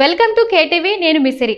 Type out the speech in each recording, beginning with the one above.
Welcome to KTV నేను మిసిరి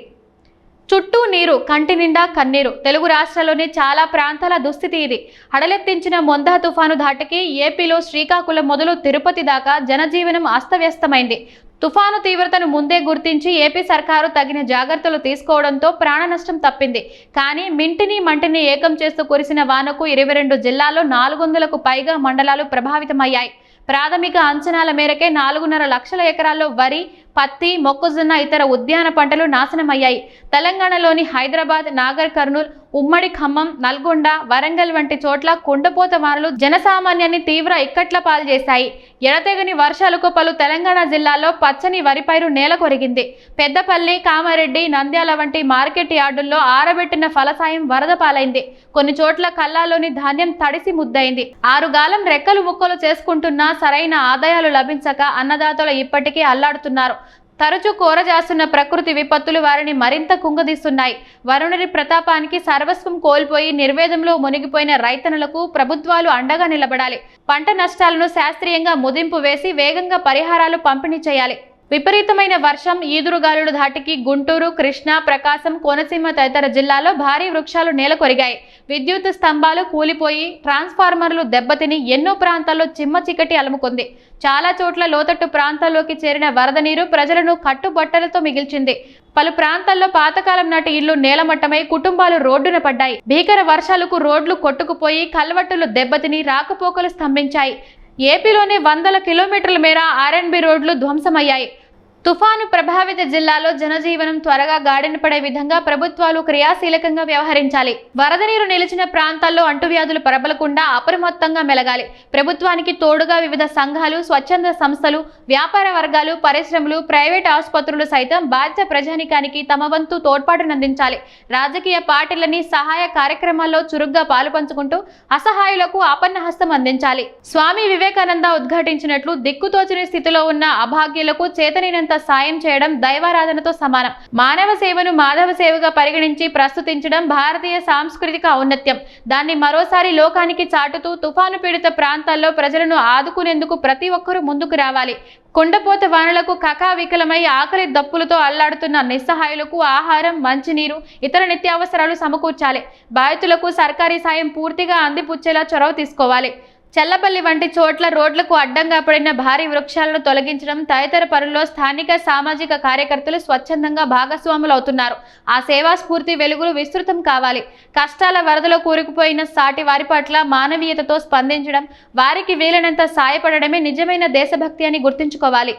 చుట్టూ నీరు కంటి నిండా కన్నీరు. తెలుగు రాష్ట్రాల్లోని చాలా ప్రాంతాల దుస్థితి ఇది. హడలెత్తించిన మొందా తుఫాను ధాటికి ఏపీలో శ్రీకాకుళం మొదలు తిరుపతి దాకా జనజీవనం అస్తవ్యస్తమైంది. తుఫాను తీవ్రతను ముందే గుర్తించి ఏపీ సర్కారు తగిన జాగ్రత్తలు తీసుకోవడంతో ప్రాణ నష్టం తప్పింది. కానీ మింటిని మంటిని ఏకం చేస్తూ కురిసిన వానకు ఇరవై రెండు జిల్లాల్లో నాలుగు వందలకు పైగా మండలాలు ప్రభావితమయ్యాయి. ప్రాథమిక అంచనాల మేరకే నాలుగున్నర లక్షల ఎకరాల్లో వరి పత్తి మొక్కజొన్న ఇతర ఉద్యాన పంటలు నాశనమయ్యాయి. తెలంగాణలోని హైదరాబాద్ నాగర్ కర్నూల్ ఉమ్మడి ఖమ్మం నల్గొండ వరంగల్ వంటి చోట్ల కుండపోత వానలు జనసామాన్యాన్ని తీవ్ర ఇక్కట్ల పాలు చేశాయి. ఎడతెగని వర్షాలకు పలు తెలంగాణ జిల్లాల్లో పచ్చని వరి పైరు నేల కొరిగింది. పెద్దపల్లి కామారెడ్డి నంద్యాల వంటి మార్కెట్ యార్డుల్లో ఆరబెట్టిన ఫలసాయం వరద పాలైంది. కొన్ని చోట్ల కల్లాలోని ధాన్యం తడిసి ముద్దయింది ఆరుగాలం రెక్కలు ముక్కలు చేసుకుంటున్నా సరైన ఆదాయాలు లభించక అన్నదాతలు ఇప్పటికీ అల్లాడుతున్నారు. తరచూ కోరజాస్తున్న ప్రకృతి విపత్తులు వారిని మరింత కుంగదీస్తున్నాయి. వరుణుడి ప్రతాపానికి సర్వస్వం కోల్పోయి నిర్వేదంలో మునిగిపోయిన రైతన్నలకు ప్రభుత్వాలు అండగా నిలబడాలి. పంట నష్టాలను శాస్త్రీయంగా ముదింపు వేసి వేగంగా పరిహారాలు పంపిణీ చేయాలి. విపరీతమైన వర్షం ఈదురుగాలులు ధాటికి గుంటూరు కృష్ణా ప్రకాశం కోనసీమ తదితర జిల్లాల్లో భారీ వృక్షాలు నేలకొరిగాయి. విద్యుత్ స్తంభాలు కూలిపోయి ట్రాన్స్ఫార్మర్లు దెబ్బతిని ఎన్నో ప్రాంతాల్లో చిమ్మ చీకటి అలుముకుంది. చాలా చోట్ల లోతట్టు ప్రాంతాల్లోకి చేరిన వరద నీరు ప్రజలను కట్టుబట్టలతో మిగిల్చింది. పలు ప్రాంతాల్లో పాతకాలం నాటి ఇళ్ళు నేలమట్టమై కుటుంబాలు రోడ్డున పడ్డాయి. భీకర వర్షాలకు రోడ్లు కొట్టుకుపోయి కల్వట్టులు దెబ్బతిని రాకపోకలు స్తంభించాయి. ఏపీలోని వందల కిలోమీటర్ల మేర ఆర్ఎన్బి రోడ్లు ధ్వంసమయ్యాయి. తుఫాను ప్రభావిత జిల్లాలో జనజీవనం త్వరగా గాడిన పడే విధంగా ప్రభుత్వాలు క్రియాశీలకంగా వ్యవహరించాలి. వరద నీరు నిలిచిన ప్రాంతాల్లో అంటువ్యాధులు ప్రబలకుండా అప్రమత్తంగా మెలగాలి. ప్రభుత్వానికి తోడుగా వివిధ సంఘాలు స్వచ్ఛంద సంస్థలు వ్యాపార వర్గాలు పరిశ్రమలు ప్రైవేట్ ఆసుపత్రులు సైతం బాధ్య ప్రజానికానికి తమ వంతు తోడ్పాటునందించాలి రాజకీయ పార్టీలని సహాయ కార్యక్రమాల్లో చురుగ్గా పాలుపంచుకుంటూ అసహాయులకు ఆపన్నహస్తం అందించాలి. స్వామి వివేకానంద ఉద్ఘాటించినట్లు దిక్కుతోచని స్థితిలో ఉన్న అభాగ్యులకు చేతనైనంత సాయం చేయడం దైవారాధనతో సమానం. మానవ సేవను మాధవ సేవగా పరిగణించి ప్రస్తుతించడం భారతీయ సాంస్కృతిక ఔన్నత్యం. దాన్ని మరోసారి లోకానికి చాటుతూ తుఫాను పీడిత ప్రాంతాల్లో ప్రజలను ఆదుకునేందుకు ప్రతి ఒక్కరూ ముందుకు రావాలి. కొండపోత వానలకు కకావికలమై ఆకలి దప్పులతో అల్లాడుతున్న నిస్సహాయులకు ఆహారం మంచినీరు ఇతర నిత్యావసరాలు సమకూర్చాలి. బాధితులకు సర్కారీ సాయం పూర్తిగా అందిపుచ్చేలా చొరవ తీసుకోవాలి. చల్లపల్లి వంటి చోట్ల రోడ్లకు అడ్డంగా పడిన భారీ వృక్షాలను తొలగించడం తదితర పనుల్లో స్థానిక సామాజిక కార్యకర్తలు స్వచ్ఛందంగా భాగస్వాములు అవుతున్నారు ఆ సేవా స్ఫూర్తి వెలుగులు విస్తృతం కావాలి. కష్టాల వరదలో కూరుకుపోయిన సాటి వారి పట్ల మానవీయతతో స్పందించడం వారికి వీలైనంత సాయపడడమే నిజమైన దేశభక్తి అని గుర్తుంచుకోవాలి.